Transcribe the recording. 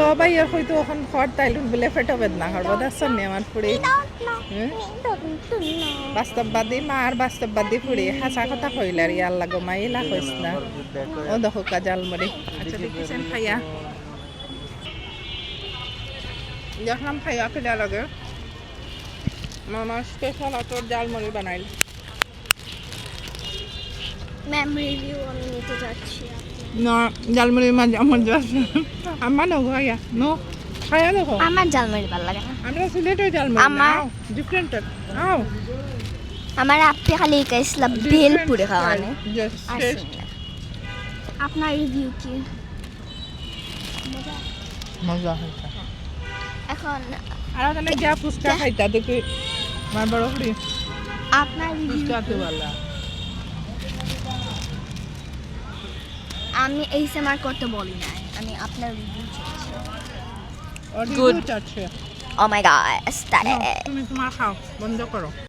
লবাইয়ের হয়তো এখন খড় তাইলুন বলে ফেটো বেদনা করব দেখছেন নি আমার ফুড়ি? বাস্তববাদী মা আর বাস্তববাদী ফুড়ি। হাসা কথা কইল আর ইয়ার লাগো মা ইলা কইস না। ও দেখো কাজাল মরি আচ্ছা দেখিছেন খাইয়া দেখলাম খাইয়া খেলা লাগে মামা স্পেশাল অটোর জালমুড়ি বানাইল। ম্যাম রিভিউ আমি নিতে যাচ্ছি। না জালমুড়ি মাঝে আমার যাচ্ছে আমার না খাইয়া নো খাইয়া দেখো আমার জালমুড়ি ভালো লাগে না আমরা সিলেটের জালমুড়ি আমার- ডিফারেন্ট আও আমার আপনি খালি কাইসলা বেল পুরে খাওয়ানে। আপনার রিভিউ কি মজা হয়েছে এখন আর ওখানে গিয়া ফুচকা খাইতা দেখি আমার বড় আপনার রিভিউ ফুচকা তো ভালো আমি এই সেমার করতে বলি না আমি আপনার রিভিউ চাইছি। গুড ও মাই গড নাও, তুমি তোমার খাও বন্ধ করো।